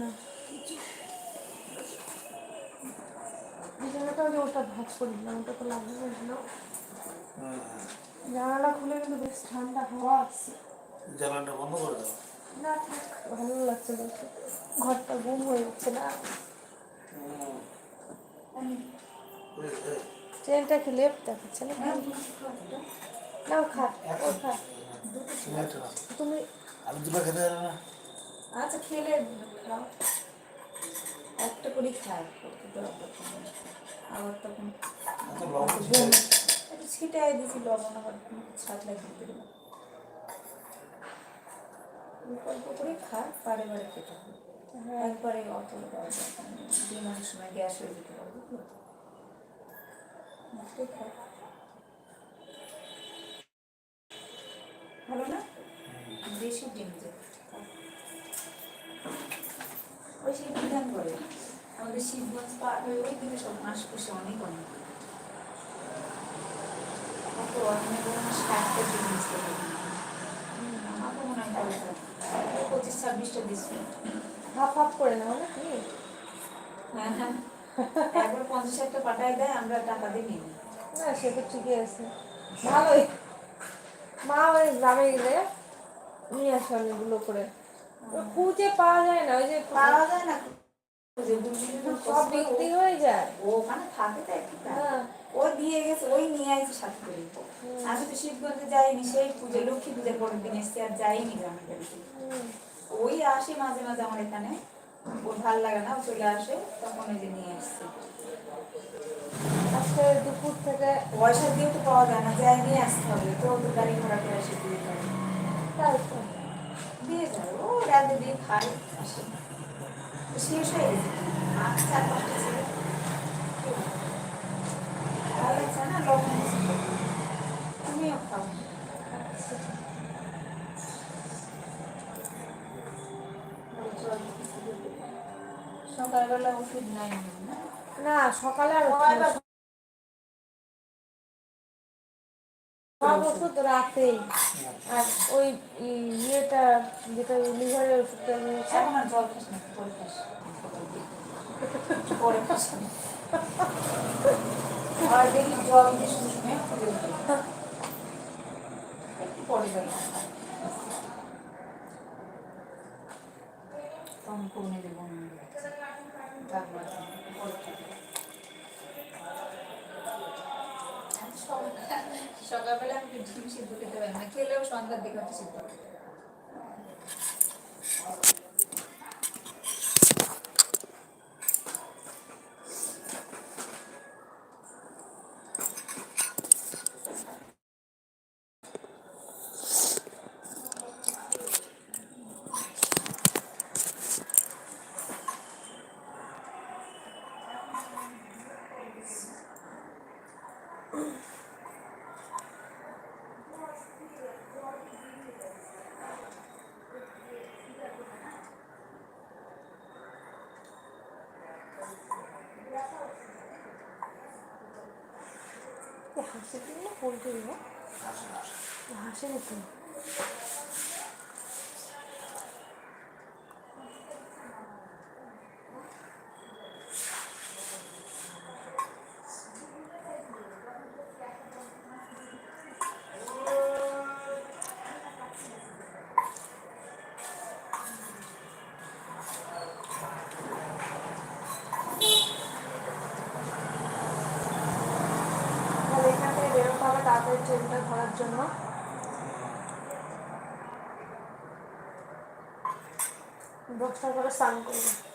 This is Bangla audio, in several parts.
না বিছানাটা যে ওটা ভাজ করে দিলাম ওটা তো লাগবে না জানালা খুলে কিন্তু বেশ ঠান্ডা হাওয়া আসছে জ্বালানটা বন্ধ করে দাও। না থাক ভালো লাগছে দেখতে ঘরটা গুম হয়ে যাচ্ছে না। এই, এই, ট্রেনটা কি লেপ দেখাচ্ছে না না খা ও খা। তুমি একটা নাও। তুমি আমি দুটো খেতে না? আচ্ছা খেলে খাও একটা করে খায় আবার তখন লবণ ছিল। একটু ছিটাই দিয়েছি লবণ আবার ছাদ লাগিয়ে দিলাম অল্প করে খায় বারে বারে খেতে হবে। একবারে অত যায় সময় গ্যাস হয়ে যেতে পারে বুঝলো? একটু ওই সেই বিধান করে। আমাদের শিবগঞ্জ পার হয়ে ওই দিকে সব পুষে অনেক অনেক। আমাকে মনে হয় তাহলে তাহলে পঁচিশ ছাব্বিশটা দিচ্ছি হাফ হাফ করে নাও না কি হ্যাঁ হ্যাঁ। একবার পঞ্চাশ পাঠায় দেয় আমরা টাকা দিয়ে নিই। না সে তো ঠিকই আছে। ভালোই। মা ওই গ্রামে গেলে নিয়ে আসে অনেকগুলো করে। খুঁজে পাওয়া যায় না ওই যে পাওয়া যায় না। সব বিক্রি হয়ে যায়। ও ওখানে থাকে তো একটু হ্যাঁ। ও দিয়ে গেছে ওই নিয়ে আইছে সাথে করে। আমি তো শিবগঞ্জে যাইনি সেই পুজো লক্ষ্মী পুজোর পরের দিন এসছি আর যাইনি গ্রামের বাড়িতে। ওই আসে মাঝে মাঝে আমার এখানে। ওর ভালো লাগে না ও চলে আসে তখন ওই যে নিয়ে আসছে। আজকে দুপুর থেকে পয়সা দিয়ে তো পাওয়া যায় না যাই নিয়ে আসতে হবে। তো গাড়ি ঘোড়া করে এসে দিয়ে তাই দিয়ে যায় ও রাতে দিয়ে খায় আসে। শেষ হয়ে গেছে। আর চার পাঁচটা ছিল। ভালো লাগছে না লবণ দিয়েছে। তুমিও খাও। সকালবেলা ওষুধ নাই। না না সকালে আর ওষুধ রাতেই আর ওই ইয়েটা যেটা লিভারের ওষুধটা এখন আর জল খাস না, পরে আর দেখি জল। দেবো তারপর সকালবেলা আমি ডিম সিদ্ধ খেতে পারি না খেলেও সন্ধ্যার দিকে হচ্ছে সিদ্ধ। হয়। হাসি দিন না পোলট্রি দিব হাসি নাকি চেনটা করার জন্য। বক্সটা করে স্নান করব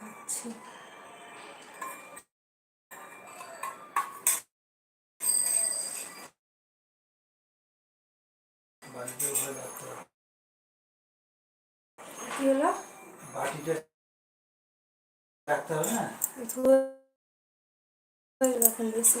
খাচ্ছি রাখতে হবে। কি হলো? বাটিটা রাখতে হবে না? রাখুন বেশি।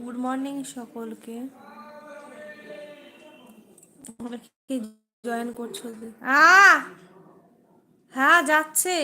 গুড মর্নিং সকলকে জয়েন করছ? আ হ্যাঁ যাচ্ছে।